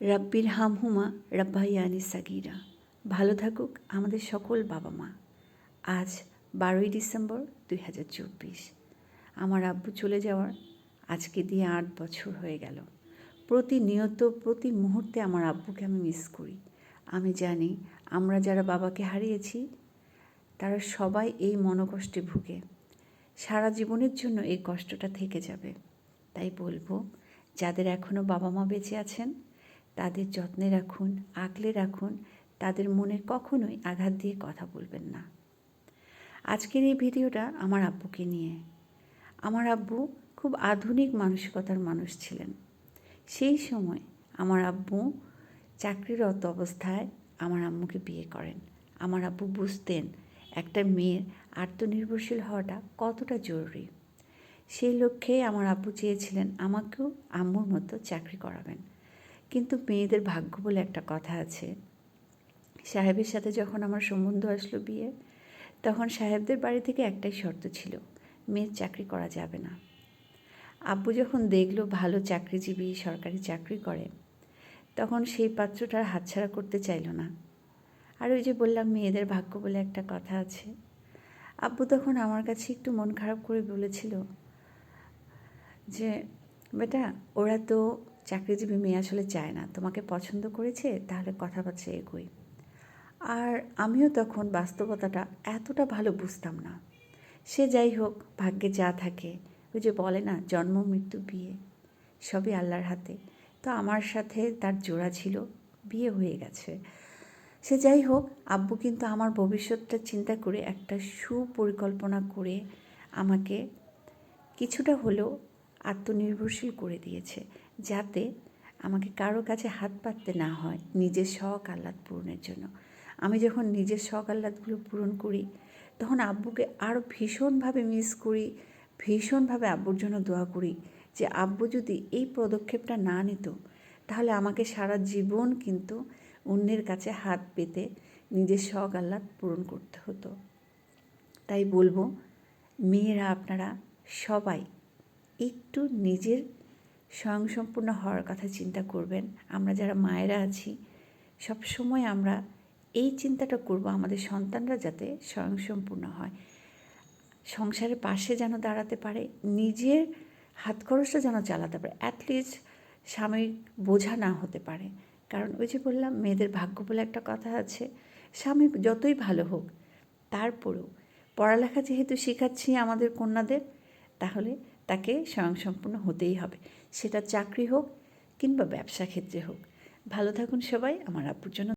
রাব্বির হামহুমা রাব্বাইয়ানি সাগিরা। ভালো থাকুক আমাদের সকল বাবা মা। আজ বারোই ডিসেম্বর দুই হাজার চব্বিশ। আমার আব্বু চলে যাওয়ার আজকে দিয়ে আট বছর হয়ে গেল। প্রতিনিয়ত, প্রতি মুহূর্তে আমার আব্বুকে আমি মিস করি। আমি জানি আমরা যারা বাবাকে হারিয়েছি, তারা সবাই এই মনোকষ্টে ভুগে। সারা জীবনের জন্য এই কষ্টটা থেকে যাবে। তাই বলব, যাদের এখনও বাবা মা বেঁচে আছেন তাদের যত্নে রাখুন আগলে রাখুন, তাদের মনে কখনোই আঘাত দিয়ে কথা বলবেন না। আজকের এই ভিডিওটা আমার আব্বুকে নিয়ে। আমার আব্বু খুব আধুনিক মানসিকতার মানুষ ছিলেন। সেই সময় আমার আব্বু চাকরিরত অবস্থায় আমার আম্মুকে বিয়ে করেন। আমার আব্বু বুঝতেন একটা মেয়ের আত্মনির্ভরশীল হওয়াটা কতটা জরুরি। সেই লক্ষ্যে আমার আব্বু চেয়েছিলেন আমাকেও আম্মুর মতো চাকরি করাবেন। কিন্তু মেয়েদের ভাগ্য বলে একটা কথা আছে। সাহেবের সাথে যখন আমার সম্বন্ধ আসলো বিয়ে, তখন সাহেবদের বাড়ি থেকে একটাই শর্ত ছিল, মেয়ের চাকরি করা যাবে না। আব্বু যখন দেখল ভালো চাকরিজীবী, সরকারি চাকরি করে, তখন সেই পাত্রটার হাতছাড়া করতে চাইলো না। আর ওই যে বললাম, মেয়েদের ভাগ্য বলে একটা কথা আছে। আব্বু তখন আমার কাছে একটু মন খারাপ করে বলেছিল যে, বেটা, ওরা তো চাকরিজীবী মেয়ে আসলে চায় না। তোমাকে পছন্দ করেছে, তাহলে কথাবার্তা এগোই। আর আমিও তখন বাস্তবতাটা এতটা ভালো বুঝতাম না। সে যাই হোক, ভাগ্যে যা থাকে। ওই যে বলে না, জন্ম, মৃত্যু, বিয়ে। সবই আল্লাহর হাতে। তো আমার সাথে তার জোড়া ছিল, বিয়ে হয়ে গেছে। সে যাই হোক, আব্বু কিন্তু আমার ভবিষ্যৎটা চিন্তা করে একটা সুপরিকল্পনা করে আমাকে কিছুটা হলেও আত্মনির্ভরশীল করে দিয়েছে, যাতে আমাকে কারও কাছে হাত পাততে না হয় নিজের শখ আহ্লাদ পূরণের জন্য। আমি যখন নিজের শখ আহ্লাদগুলো পূরণ করি, তখন আব্বুকে আরও ভীষণভাবে মিস করি, ভীষণভাবে আব্বুর জন্য দোয়া করি যে, আব্বু যদি এই পদক্ষেপটা না নিত, তাহলে আমাকে সারা জীবন কিন্তু অন্যের কাছে হাত পেতে নিজের শখ আহ্লাদ পূরণ করতে হতো। তাই বলব, মেয়েরা, আপনারা সবাই একটু নিজের স্বয়ংসম্পূর্ণ হওয়ার কথা চিন্তা করবেন। আমরা যারা মায়েরা আছি সব সময় আমরা এই চিন্তাটা করব আমাদের সন্তানরা যাতে স্বয়ংসম্পূর্ণ হয়। সংসারের পাশে যেন দাঁড়াতে পারে, নিজের হাত খরচটা যেন চালাতে পারে অ্যাটলিস্ট সাময়িক বোঝা না হতে পারে। কারণ ওই যে বললাম, মেয়েদের ভাগ্য বলে একটা কথা আছে, স্বামী যতই ভালো হোক, তারপরেও পড়ালেখা যেহেতু শেখাচ্ছি আমাদের কন্যাদের, তাহলে তাকে স্বয়ংসম্পূর্ণ হতেই হবে। সেটা চাকরি হোক কিংবা ব্যবসা ক্ষেত্রে হোক। ভালো থাকুন সবাই। আমার আপুর জন্য